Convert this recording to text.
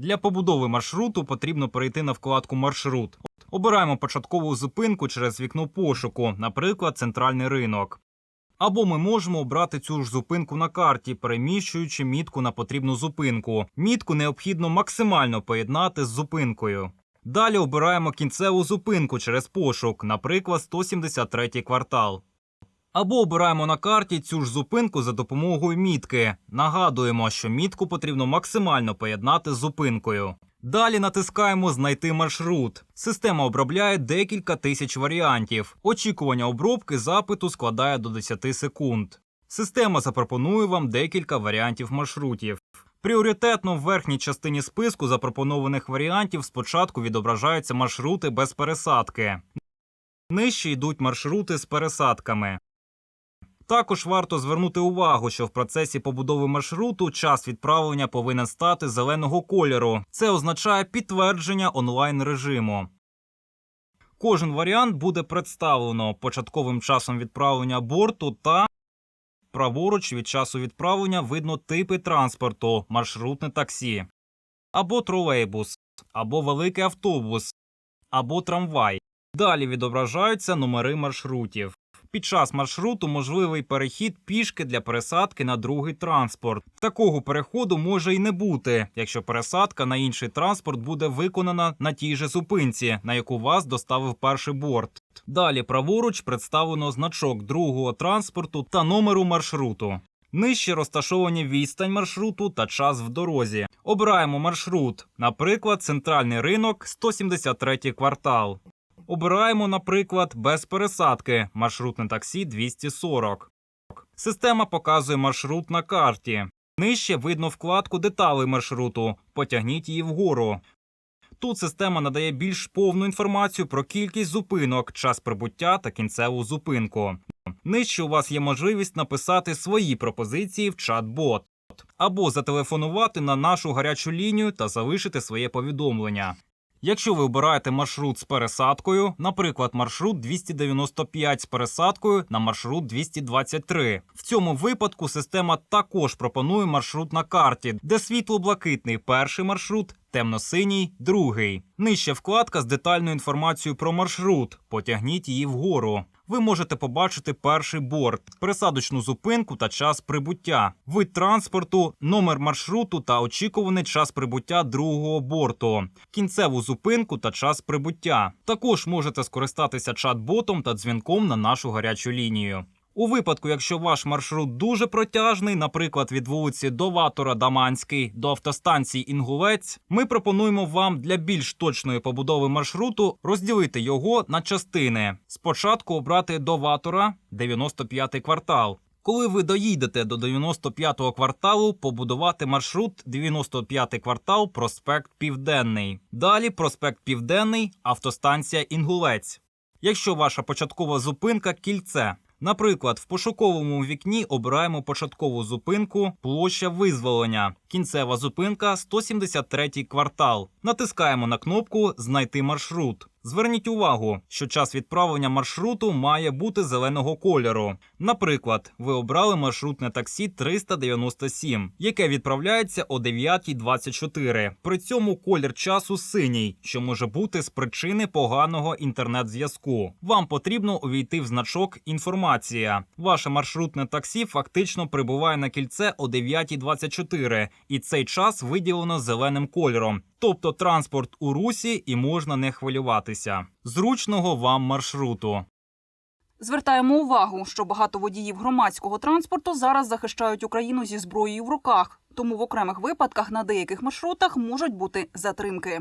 Для побудови маршруту потрібно перейти на вкладку Маршрут. Обираємо початкову зупинку через вікно пошуку, наприклад, центральний ринок. Або ми можемо обрати цю ж зупинку на карті, переміщуючи мітку на потрібну зупинку. Мітку необхідно максимально поєднати з зупинкою. Далі обираємо кінцеву зупинку через пошук, наприклад, 173 квартал. Або обираємо на карті цю ж зупинку за допомогою мітки. Нагадуємо, що мітку потрібно максимально поєднати з зупинкою. Далі натискаємо Знайти маршрут. Система обробляє декілька тисяч варіантів. Очікування обробки запиту складає до 10 секунд. Система запропонує вам декілька варіантів маршрутів. Пріоритетно в верхній частині списку запропонованих варіантів спочатку відображаються маршрути без пересадки. Нижче йдуть маршрути з пересадками. Також варто звернути увагу, що в процесі побудови маршруту час відправлення повинен стати зеленого кольору. Це означає підтвердження онлайн режиму. Кожен варіант буде представлено початковим часом відправлення борту та праворуч від часу відправлення видно типи транспорту, маршрутне таксі, або тролейбус, або великий автобус, або трамвай. Далі відображаються номери маршрутів. Під час маршруту можливий перехід пішки для пересадки на другий транспорт. Такого переходу може й не бути, якщо пересадка на інший транспорт буде виконана на тій же зупинці, на яку вас доставив перший борт. Далі праворуч представлено значок другого транспорту та номеру маршруту. Нижче розташовані відстань маршруту та час в дорозі. Обираємо маршрут, наприклад, центральний ринок 173 квартал. Обираємо, наприклад, без пересадки маршрутне таксі 240. Система показує маршрут на карті. Нижче видно вкладку деталей маршруту. Потягніть її вгору. Тут система надає більш повну інформацію про кількість зупинок, час прибуття та кінцеву зупинку. Нижче у вас є можливість написати свої пропозиції в чат-бот або зателефонувати на нашу гарячу лінію та залишити своє повідомлення. Якщо ви обираєте маршрут з пересадкою, наприклад, маршрут 295 з пересадкою на маршрут 223. В цьому випадку система також пропонує маршрут на карті, де світло-блакитний перший маршрут, темно-синій другий. Нижче вкладка з детальною інформацією про маршрут. Потягніть її вгору. Ви можете побачити перший борт, пересадочну зупинку та час прибуття, вид транспорту, номер маршруту та очікуваний час прибуття другого борту, кінцеву зупинку та час прибуття. Також можете скористатися чат-ботом та дзвінком на нашу гарячу лінію. У випадку, якщо ваш маршрут дуже протяжний, наприклад, від вулиці Доватора Даманський до автостанції Інгулець, ми пропонуємо вам для більш точної побудови маршруту розділити його на частини. Спочатку обрати Доватора 95 квартал. Коли ви доїдете до 95-го кварталу, побудувати маршрут 95-й квартал, проспект Південний. Далі проспект Південний, автостанція Інгулець. Якщо ваша початкова зупинка кільце. Наприклад, в пошуковому вікні обираємо початкову зупинку площа визволення. Кінцева зупинка 173 квартал. Натискаємо на кнопку Знайти маршрут. Зверніть увагу, що час відправлення маршруту має бути зеленого кольору. Наприклад, ви обрали маршрутне таксі 397, яке відправляється о 9.24. При цьому колір часу синій, що може бути з причини поганого інтернет-зв'язку. Вам потрібно увійти в значок Інформація. Ваше маршрутне таксі фактично прибуває на кільце о 9.24, і цей час виділено зеленим кольором. Тобто транспорт у русі і можна не хвилюватися. Зручного вам маршруту. Звертаємо увагу, що багато водіїв громадського транспорту зараз захищають Україну зі зброєю в руках, тому в окремих випадках на деяких маршрутах можуть бути затримки.